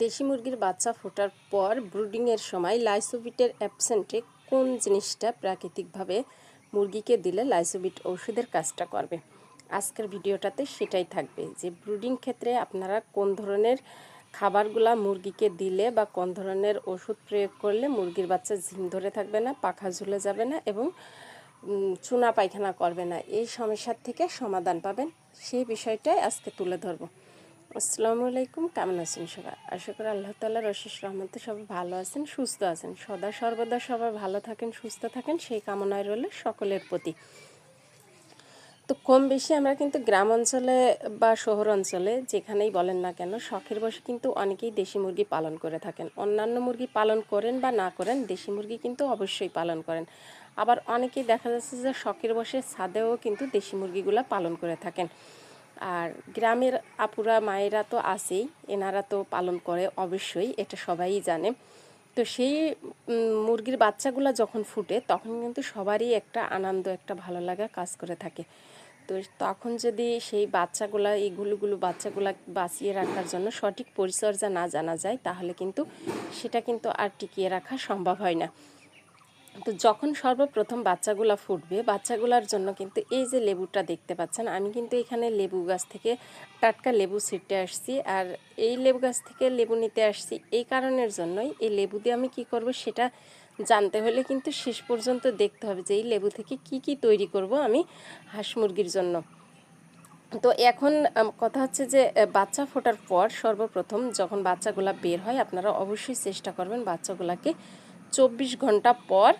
দেশি মুরগির বাচ্চা ফোটার পর ব্রুডিংয়ের সময় লাইসোবিটের অ্যাবসেন্টে কোন জিনিসটা প্রাকৃতিকভাবে মুরগিকে দিলে লাইসোবিট ওষুধের কাজটা করবে? আজকের ভিডিওটাতে সেটাই থাকবে যে ব্রুডিং ক্ষেত্রে আপনারা কোন ধরনের খাবারগুলা মুরগিকে দিলে বা কোন ধরনের ওষুধ প্রয়োগ করলে মুরগির বাচ্চা ঝিম ধরে থাকবে না, পাখা ঝুলে যাবে না এবং চুনা পায়খানা করবে না? এই সমস্যার থেকে সমাধান পাবেন, সেই বিষয়টাই আজকে তুলে ধরবো। আসসালামু আলাইকুম, কেমন আছেন সবাই? আশা করি আল্লাহ তাল্লাহর অশেষ রহমতে সবাই ভালো আছেন, সুস্থ আছেন। সদা সর্বদা সবাই ভালো থাকেন, সুস্থ থাকেন, সেই কামনায় রইল সকলের প্রতি। তো কম বেশি আমরা কিন্তু গ্রাম অঞ্চলে বা শহর অঞ্চলে যেখানেই বলেন না কেন, শখের বসে কিন্তু অনেকেই দেশি মুরগি পালন করে থাকেন। অন্যান্য মুরগি পালন করেন বা না করেন, দেশি মুরগি কিন্তু অবশ্যই পালন করেন। আবার অনেকেই দেখা যাচ্ছে যে শখের বসে ছাদেও কিন্তু দেশি মুরগিগুলা পালন করে থাকেন। আর গ্রামের আপুরা, মায়েরা তো আছেই, এনারা তো পালন করে, অবশ্যই, এটা সবাই জানে। তো সেই মুরগির বাচ্চাগুলো যখন ফুটে, তখন কিন্তু সবারই একটা আনন্দ, একটা ভালো লাগা কাজ করে থাকে। তো তখন যদি সেই বাচ্চাগুলা, এই গুলুগুলো বাচ্চাগুলা বাঁচিয়ে রাখার জন্য সঠিক পরিচর্যা না জানা যায়, তাহলে কিন্তু সেটা কিন্তু আর টিকিয়ে রাখা সম্ভব হয় না। তো যখন সর্বপ্রথম বাচ্চাগুলা ফুটবে, বাচ্চাগুলার জন্য কিন্তু এই যে লেবুটা দেখতে পাচ্ছেন, আমি কিন্তু এখানে লেবু গাছ থেকে টাটকা লেবু ছিটতে আসছি। আর এই লেবু গাছ থেকে লেবু নিতে আসছি এই কারণের জন্যই এই লেবু দিয়ে আমি কি করব সেটা জানতে হলে কিন্তু শেষ পর্যন্ত দেখতে হবে যে এই লেবু থেকে কি কি তৈরি করব আমি হাঁস মুরগির জন্য। তো এখন কথা হচ্ছে যে বাচ্চা ফোটার পর সর্বপ্রথম যখন বাচ্চাগুলা বের হয়, আপনারা অবশ্যই চেষ্টা করবেন বাচ্চাগুলাকে চব্বিশ ঘণ্টা পর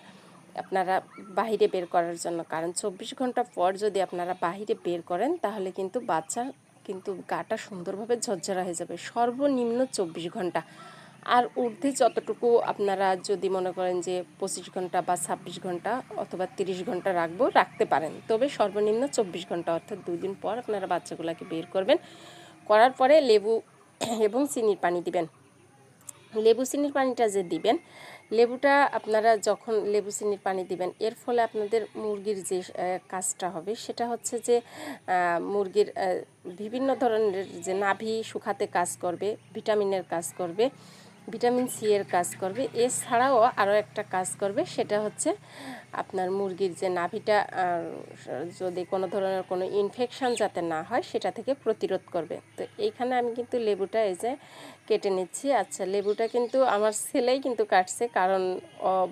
আপনারা বাহিরে বের করার জন্য। কারণ চব্বিশ ঘণ্টা পর যদি আপনারা বাহিরে বের করেন, তাহলে কিন্তু বাচ্চা কিন্তু গাটা সুন্দরভাবে ঝরঝরা হয়ে যাবে। সর্বনিম্ন চব্বিশ ঘণ্টা। আর ঊর্ধ্বে যতটুকু আপনারা যদি মনে করেন যে পঁচিশ ঘণ্টা বা ছাব্বিশ ঘণ্টা অথবা তিরিশ ঘণ্টা রাখব, রাখতে পারেন। তবে সর্বনিম্ন চব্বিশ ঘণ্টা, অর্থাৎ দুই দিন পর আপনারা বাচ্চাগুলোকে বের করবেন। করার পরে লেবু এবং চিনির পানি দিবেন। লেবু চিনির পানিটা যে দিবেন, লেবুটা আপনারা যখন লেবু চিনির পানি দিবেন, এর ফলে আপনাদের মুরগির যে কাজটা হবে সেটা হচ্ছে যে মুরগির বিভিন্ন ধরনের যে নাভি শুকাতে কাজ করবে, ভিটামিনের কাজ করবে। ভিটামিন সি এর কাজ করবে। এছাড়াও আরও একটা কাজ করবে, সেটা হচ্ছে আপনার মুরগির যে নাভিটা যদি কোনো ধরনের কোনো ইনফেকশন যাতে না হয়, সেটা থেকে প্রতিরোধ করবে। তো এইখানে আমি কিন্তু লেবুটা এই যে কেটে নিচ্ছি। আচ্ছা লেবুটা কিন্তু আমার ছেলেই কিন্তু কাটছে, কারণ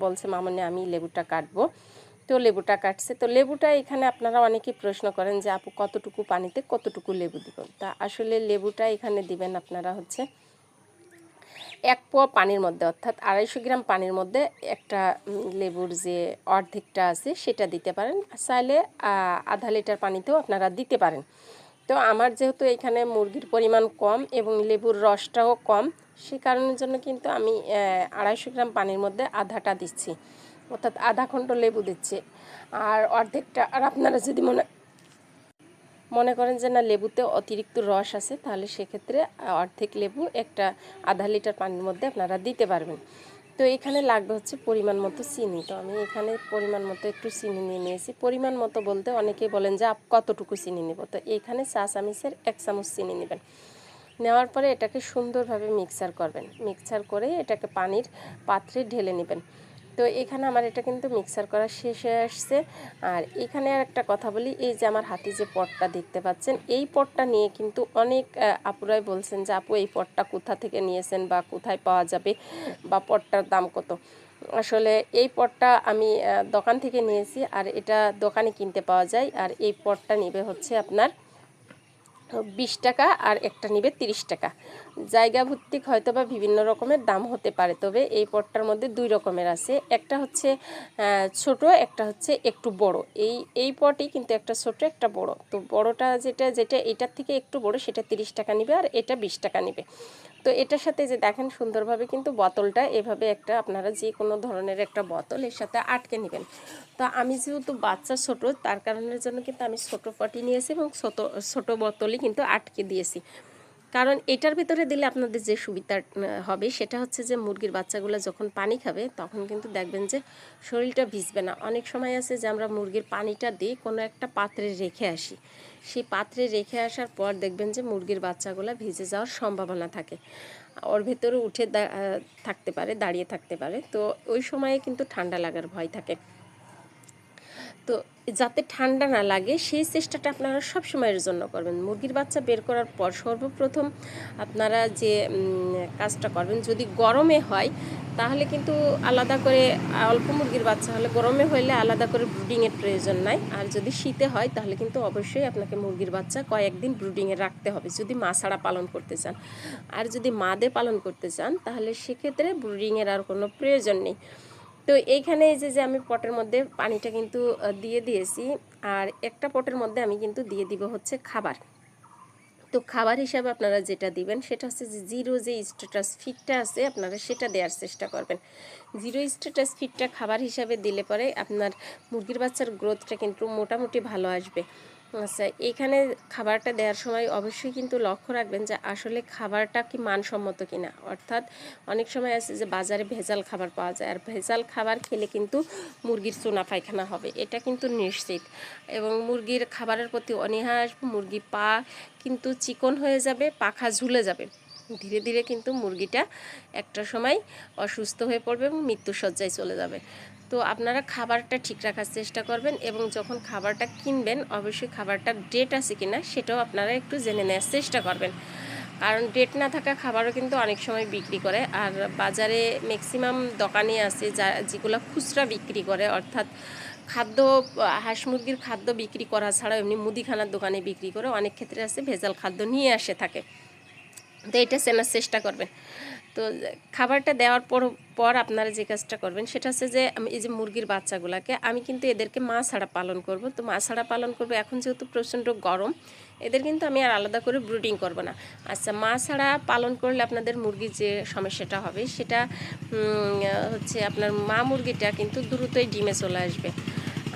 বলছে, মামনি, আমি লেবুটা কাটবো। তো লেবুটা কাটছে। তো লেবুটা এখানে আপনারা অনেকেই প্রশ্ন করেন যে, আপু, কতটুকু পানিতে কতটুকু লেবু দিব? তা আসলে লেবুটা এখানে দিবেন আপনারা হচ্ছে এক পোয়া পানির মধ্যে, অর্থাৎ আড়াইশো গ্রাম পানির মধ্যে একটা লেবুর যে অর্ধেকটা আছে সেটা দিতে পারেন। চাইলে আধা লিটার পানিতেও আপনারা দিতে পারেন। তো আমার যেহেতু এখানে মুরগির পরিমাণ কম এবং লেবুর রসটাও কম, সে কারণের জন্য কিন্তু আমি আড়াইশো গ্রাম পানির মধ্যে আধাটা দিচ্ছি। অর্থাৎ আধা খণ্ড লেবু দিচ্ছি। আর অর্ধেকটা, আর আপনারা যদি মনে মনে করেন যে না, লেবুতে অতিরিক্ত রস আছে, তাহলে সেক্ষেত্রে অর্ধেক লেবু একটা আধা লিটার পানির মধ্যে আপনারা দিতে পারবেন। তো এখানে লাগবে হচ্ছে পরিমাণ মতো চিনি। তো আমি এখানে পরিমাণ মতো একটু চিনি নিয়ে নিয়েছি। পরিমাণ মতো বলতে অনেকেই বলেন যে, আপ, কতটুকু চিনি নেব? তো এখানে চা চামিচের এক চামচ চিনি নেবেন। নেওয়ার পরে এটাকে সুন্দরভাবে মিক্সার করবেন। মিক্সার করে এটাকে পানির পাত্রে ঢেলে নেবেন। তো এখানে আমার এটা কিন্তু মিক্সার করা শেষ হয়ে আসছে। আর এখানে আর একটা কথা বলি, এই যে আমার হাতে যে পটটা দেখতে পাচ্ছেন, এই পটটা নিয়ে কিন্তু অনেক আপুরাই বলছেন যে, আপু, এই পটটা কোথা থেকে নিয়েছেন বা কোথায় পাওয়া যাবে বা পটটার দাম কত? আসলে এই পটটা আমি দোকান থেকে নিয়েছি, আর এটা দোকানে কিনতে পাওয়া যায়। আর এই পটটা নেবে হচ্ছে আপনার বিশ টাকা আর একটা নিবে তিরিশ টাকা। জায়গা ভিত্তিক হয়তো বা বিভিন্ন রকমের দাম হতে পারে, তবে এই পটটার মধ্যে দুই রকমের আছে। একটা হচ্ছে ছোট, একটা হচ্ছে একটু বড়। এই এই পটই কিন্তু একটা ছোট, একটা বড়। তো বড়টা যেটা যেটা এটার থেকে একটু বড়, সেটা তিরিশ টাকা নিবে আর এটা বিশ টাকা নিবে। তো এটার সাথে যে দেখেন সুন্দরভাবে কিন্তু বোতলটা, এভাবে একটা আপনারা যে কোনো ধরনের একটা বোতল এর সাথে আটকে নেবেন। তো আমি যেহেতু বাচ্চা ছোট, তার কারণের জন্য কিন্তু আমি ছোট পটি নিয়েছি এবং ছোট, ছোটো বোতলই কিন্তু আটকে দিয়েছি। কারণ এটার ভিতরে দিলে আপনাদের যে সুবিধা হবে সেটা হচ্ছে যে মুরগির বাচ্চাগুলো যখন পানি খাবে তখন কিন্তু দেখবেন যে শরীরটা ভিজবে না। অনেক সময় আছে যে আমরা মুরগির পানিটা দিয়ে কোনো একটা পাত্রে রেখে আসি। সেই পাত্রে রেখে আসার পর দেখবেন যে মুরগির বাচ্চাগুলো ভিজে যাওয়ার সম্ভাবনা থাকে। ওর ভেতরে উঠে থাকতে পারে, দাঁড়িয়ে থাকতে পারে। তো ওই সময়ে কিন্তু ঠান্ডা লাগার ভয় থাকে। তো যাতে ঠান্ডা না লাগে, সেই চেষ্টাটা আপনারা সব সময়ের জন্য করবেন। মুরগির বাচ্চা বের করার পর সর্বপ্রথম আপনারা যে কাজটা করবেন, যদি গরমে হয়, তাহলে কিন্তু আলাদা করে, অল্প মুরগির বাচ্চা হলে গরমে হইলে আলাদা করে ব্রুডিংয়ের প্রয়োজন নাই। আর যদি শীতে হয়, তাহলে কিন্তু অবশ্যই আপনাকে মুরগির বাচ্চা কয়েকদিন ব্রুডিংয়ে রাখতে হবে, যদি মা ছাড়া পালন করতে চান। আর যদি মাদে পালন করতে চান, তাহলে সেক্ষেত্রে ব্রুডিংয়ের আর কোনো প্রয়োজন নেই। তো এইখানে এই যে আমি পটের মধ্যে পানিটা কিন্তু দিয়ে দিয়েছি। আর একটা পটের মধ্যে আমি কিন্তু দিয়ে দিব হচ্ছে খাবার। তো খাবার হিসাবে আপনারা যেটা দিবেন, সেটা হচ্ছে যে জিরো যে স্ট্যাটাস ফিটটা আছে, আপনারা সেটা দেওয়ার চেষ্টা করবেন। জিরো স্ট্যাটাস ফিটটা খাবার হিসাবে দিলে পরে আপনার মুরগির বাচ্চার গ্রোথটা কিন্তু মোটামুটি ভালো আসবে। আচ্ছা এখানে খাবারটা দেওয়ার সময় অবশ্যই কিন্তু লক্ষ্য রাখবেন যে আসলে খাবারটা কি মানসম্মত কিনা। অর্থাৎ অনেক সময় আছে যে বাজারে ভেজাল খাবার পাওয়া যায়, আর ভেজাল খাবার খেলে কিন্তু মুরগির চুনা পায়খানা হবে, এটা কিন্তু নিশ্চিত। এবং মুরগির খাবারের প্রতি অনীহা মুরগি পা কিন্তু চিকন হয়ে যাবে, পাখা ঝুলে যাবে। ধীরে ধীরে কিন্তু মুরগিটা একটা সময় অসুস্থ হয়ে পড়বে এবং মৃত্যুসজ্জায় চলে যাবে। তো আপনারা খাবারটা ঠিক রাখার চেষ্টা করবেন এবং যখন খাবারটা কিনবেন, অবশ্যই খাবারটার ডেট আছে কি না সেটাও আপনারা একটু জেনে নেওয়ার চেষ্টা করবেন। কারণ ডেট না থাকা খাবারও কিন্তু অনেক সময় বিক্রি করে। আর বাজারে ম্যাক্সিমাম দোকানে আছে যা, যেগুলো খুচরা বিক্রি করে। অর্থাৎ খাদ্য, হাঁস মুরগির খাদ্য বিক্রি করা ছাড়াও এমনি মুদিখানার দোকানে বিক্রি করে অনেক ক্ষেত্রে আছে ভেজাল খাদ্য নিয়ে আসে থাকে। তো এটা চেনার চেষ্টা করবেন। তো খাবারটা দেওয়ার পর পর আপনারা যে কাজটা করবেন, সেটা হচ্ছে যে আমি এই যে মুরগির বাচ্চাগুলোকে, আমি কিন্তু এদেরকে মা ছাড়া পালন করব। তো মা ছাড়া পালন করব, এখন যেহেতু প্রচণ্ড গরম, এদের কিন্তু আমি আর আলাদা করে ব্রুডিং করব না। আচ্ছা মা ছাড়া পালন করলে আপনাদের মুরগির যে সমস্যাটা হবে, সেটা হচ্ছে আপনার মা মুরগিটা কিন্তু দ্রুতই ডিমে চলে আসবে।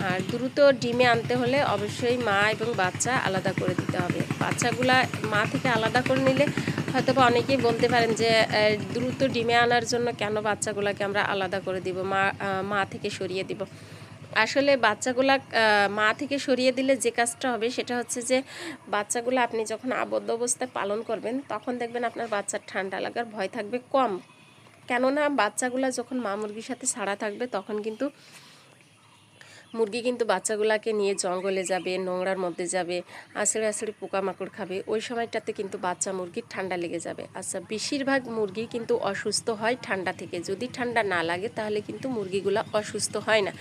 আর দ্রুত ডিমে আনতে হলে অবশ্যই মা এবং বাচ্চা আলাদা করে দিতে হবে। বাচ্চাগুলা মা থেকে আলাদা করে নিলে হয়তো বা অনেকেই বলতে পারেন যে দ্রুত ডিমে আনার জন্য কেন বাচ্চাগুলাকে আমরা আলাদা করে দিব, মা মা থেকে সরিয়ে দিব? আসলে বাচ্চাগুলা মা থেকে সরিয়ে দিলে যে কাজটা হবে সেটা হচ্ছে যে, বাচ্চাগুলো আপনি যখন আবদ্ধ অবস্থায় পালন করবেন, তখন দেখবেন আপনার বাচ্চার ঠান্ডা লাগার ভয় থাকবে কম। কেননা বাচ্চাগুলা যখন মা মুরগির সাথে ছাড়া থাকবে, তখন কিন্তু মুরগি কিন্তু বাচ্চাগুলাকে নিয়ে জঙ্গলে যাবে, নোংরার মধ্যে যাবে, আছড়ে আছড়ে পোকামাকড় খাবে, ওই সময়টাতে কিন্তু বাচ্চা মুরগির ঠান্ডা লেগে যাবে। আচ্ছা বেশিরভাগ মুরগি কিন্তু অসুস্থ হয় ঠান্ডা থেকে। যদি ঠান্ডা না লাগে তাহলে কিন্তু মুরগিগুলো অসুস্থ হয় না।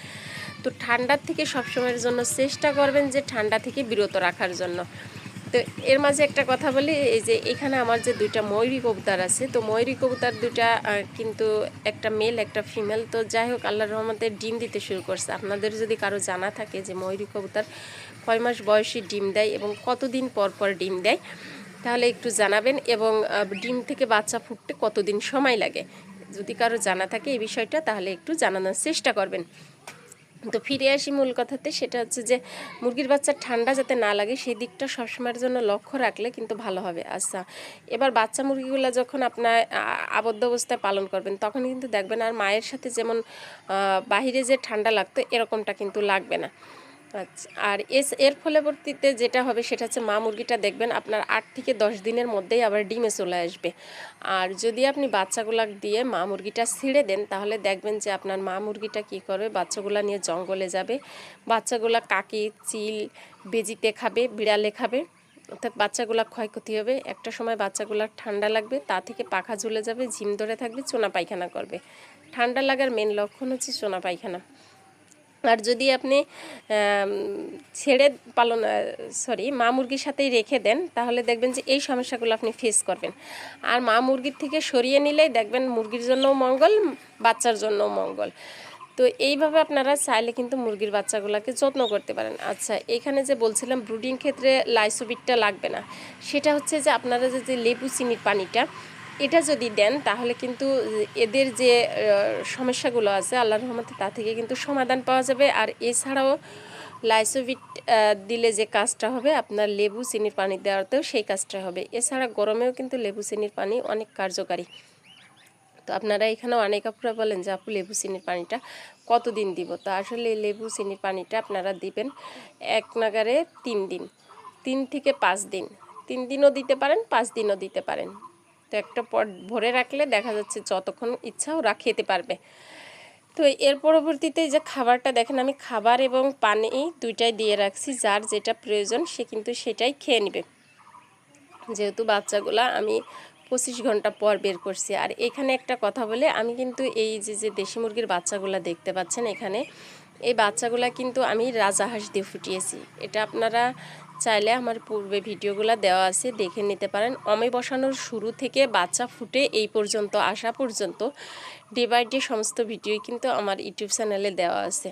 তো ঠান্ডার থেকে সবসময়ের জন্য চেষ্টা করবেন যে ঠান্ডা থেকে বিরত রাখার জন্য। তো এর মাঝে একটা কথা বলি, এই যে এখানে আমার যে দুইটা ময়ূরী কবুতর আছে, তো ময়ূরী কবুতর দুইটা কিন্তু একটা মেল একটা ফিমেল তো যাই হোক আল্লাহ রহমতে ডিম দিতে শুরু করছে। আপনাদের যদি কারও জানা থাকে যে ময়ূরী কবুতর কয় মাস বয়সী ডিম দেয় এবং কতদিন পর পর ডিম দেয়, তাহলে একটু জানাবেন এবং ডিম থেকে বাচ্চা ফুটতে কতদিন সময় লাগে? যদি কারও জানা থাকে এই বিষয়টা, তাহলে একটু জানানোর চেষ্টা করবেন। তো ফিরে আসি মূল কথাতে, সেটা হচ্ছে যে মুরগির বাচ্চার ঠান্ডা যাতে না লাগে, সেই দিকটা সবসময়ের জন্য লক্ষ্য রাখলে কিন্তু ভালো হবে। আচ্ছা এবার বাচ্চা মুরগিগুলো যখন আপনার আবদ্ধ অবস্থায় পালন করবেন, তখন কিন্তু দেখবেন আর মায়ের সাথে যেমন বাহিরে যে ঠান্ডা লাগতো, এরকমটা কিন্তু লাগবে না। আচ্ছা আর এস, এর ফলেবর্তীতে যেটা হবে সেটা হচ্ছে মা মুরগিটা দেখবেন আপনার আট থেকে দশ দিনের মধ্যেই আবার ডিমে চলে আসবে। আর যদি আপনি বাচ্চাগুলা দিয়ে মা মুরগিটা ছিঁড়ে দেন, তাহলে দেখবেন যে আপনার মা মুরগিটা কী করবে? বাচ্চাগুলা নিয়ে জঙ্গলে যাবে। বাচ্চাগুলা কাকি চিল, বেজিতে খাবে, বিড়ালে খাবে, অর্থাৎ বাচ্চাগুলা ক্ষয়ক্ষতি হবে। একটা সময় বাচ্চাগুলার ঠান্ডা লাগবে, তা থেকে পাখা ঝুলে যাবে, ঝিম ধরে থাকবে, চোনা পায়খানা করবে। ঠান্ডা লাগার মেন লক্ষণ হচ্ছে চোনা পায়খানা। আর যদি আপনি ছেড়ে পালন সরি মা মুরগির সাথেই রেখে দেন, তাহলে দেখবেন যে এই সমস্যাগুলো আপনি ফেস করবেন। আর মা মুরগির থেকে সরিয়ে নিলেই দেখবেন মুরগির জন্যও মঙ্গল, বাচ্চার জন্যও মঙ্গল। তো এইভাবে আপনারা চাইলে কিন্তু মুরগির বাচ্চাগুলোকে যত্ন করতে পারেন। আচ্ছা এখানে যে বলছিলাম ব্রুডিং ক্ষেত্রে লাইসোবিটটা লাগবে না। সেটা হচ্ছে যে আপনারা যে লেবু চিনির পানিটা এটা যদি দেন, তাহলে কিন্তু এদের যে সমস্যাগুলো আছে, আল্লাহর রহমতে তা থেকে কিন্তু সমাধান পাওয়া যাবে। আর এছাড়াও লাইসোভিট দিলে যে কাজটা হবে, আপনার লেবু, চিনির পানি দেওয়াতেও সেই কাজটা হবে। এছাড়া গরমেও কিন্তু লেবু, চিনির পানি অনেক কার্যকারী। তো আপনারা এখানে অনেক আপুরা বলেন যে, আপু, লেবু, চিনির পানিটা কতদিন দিব? তো আসলে লেবু, চিনির পানিটা আপনারা দিবেন এক নাগারে তিন দিন, তিন থেকে পাঁচ দিন। তিন দিনও দিতে পারেন, পাঁচ দিনও দিতে পারেন। তো একটা পট ভরে রাখলে দেখা যাচ্ছে যতক্ষণ ইচ্ছা ওরা খেতে পারবে। তো এর পরবর্তীতে যে খাবারটা দেখেন, আমি খাবার এবং পানি দুইটাই দিয়ে রাখছি, যার যেটা প্রয়োজন সে কিন্তু সেটাই খেয়ে নেবে। যেহেতু বাচ্চাগুলা, আমি পঁচিশ ঘণ্টা পর বের করছি। আর এখানে একটা কথা বলে, আমি কিন্তু এই যে যে দেশি মুরগির বাচ্চাগুলা দেখতে পাচ্ছেন এখানে, এই বাচ্চাগুলা কিন্তু আমি রাজাহাঁস দিয়ে ফুটিয়েছি। এটা আপনারা চাইলে আমার পূর্বে ভিডিওগুলো দেওয়া আছে, দেখে নিতে পারেন। অমে বসানোর শুরু থেকে বাচ্চা ফুটে এই পর্যন্ত, আসা পর্যন্ত ডে বাই ডে সমস্ত ভিডিওই কিন্তু আমার ইউটিউব চ্যানেলে দেওয়া আছে।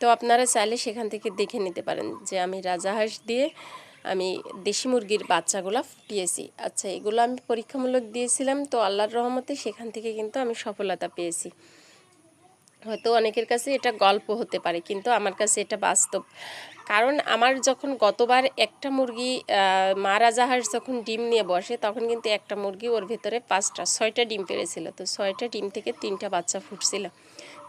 তো আপনারা চাইলে সেখান থেকে দেখে নিতে পারেন যে আমি রাজাহাঁস দিয়ে আমি দেশি মুরগির বাচ্চাগুলো ফুটিয়েছি আচ্ছা এগুলো আমি পরীক্ষামূলক দিয়েছিলাম, তো আল্লাহর রহমতে সেখান থেকে কিন্তু আমি সফলতা পেয়েছি। হয়তো অনেকের কাছে এটা গল্প হতে পারে কিন্তু আমার কাছে এটা বাস্তব। কারণ আমার যখন গতবার একটা মুরগি আহ, মা রাজাহাঁস যখন ডিম নিয়ে বসে তখন কিন্তু একটা মুরগি ওর ভেতরে পাঁচটা ছয়টা ডিম পেরেছিল। তো ছয়টা ডিম থেকে তিনটা বাচ্চা ফুটছিল।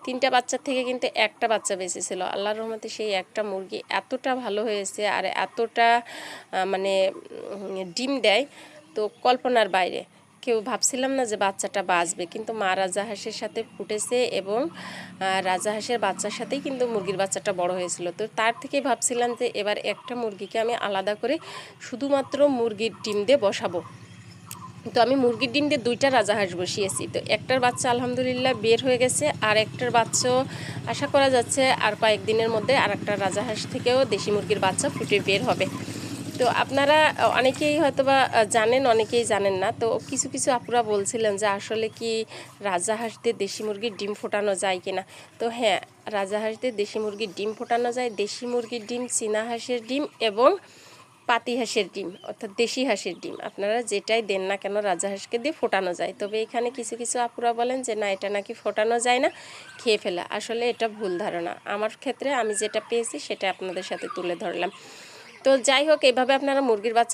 তিনটা বাচ্চার থেকে কিন্তু একটা বাচ্চা বেঁচেছিল। আল্লাহর রহমতে সেই একটা মুরগি এতটা ভালো হয়েছে আর এতটা মানে ডিম দেয় তো কল্পনার বাইরে। কেউ ভাবছিলাম না যে বাচ্চাটা বাঁচবে, কিন্তু মা রাজা হাঁসের সাথে ফুটেছে এবং রাজা হাঁসের বাচ্চার সাথেই কিন্তু মুরগির বাচ্চাটা বড় হয়েছিল। তো তার থেকেই ভাবছিলাম যে এবার একটা মুরগিকে আমি আলাদা করে শুধুমাত্র মুরগির ডিম দিয়ে বসাবো। তো আমি মুরগির ডিম দিয়ে দুইটা রাজা হাঁস বসিয়েছি। তো একটার বাচ্চা আলহামদুলিল্লাহ বের হয়ে গেছে, আর একটার বাচ্চাও আশা করা যাচ্ছে আর কয়েকদিনের মধ্যে আর একটা রাজা হাঁস থেকেও দেশি মুরগির বাচ্চা ফুটে বের হবে। তো আপনারা, অনেকেই হয়তো বা জানেন, অনেকেই জানেন না। তো কিছু কিছু আপুরা বলছিলেন যে আসলে কি রাজাহাঁস দিয়ে দেশি মুরগির ডিম ফোটানো যায় কিনা? তো হ্যাঁ রাজাহাঁস দিয়ে দেশি মুরগির ডিম ফোটানো যায়। দেশি মুরগির ডিম চীনা হাঁসের ডিম এবং পাতি হাঁসের ডিম, অর্থাৎ দেশি হাঁসের ডিম। আপনারা যেটাই দেন না কেন রাজা রাজাহাঁসকে দিয়ে ফোটানো যায়। তবে এখানে কিছু কিছু আপুরা বলেন যে না, এটা নাকি ফোটানো যায় না, খেয়ে ফেলা। আসলে এটা ভুল ধারণা। আমার ক্ষেত্রে আমি যেটা পেয়েছি, সেটা আপনাদের সাথে তুলে ধরলাম। তো যাই হোক এইভাবে আপনারা মুরগির বাচ্চা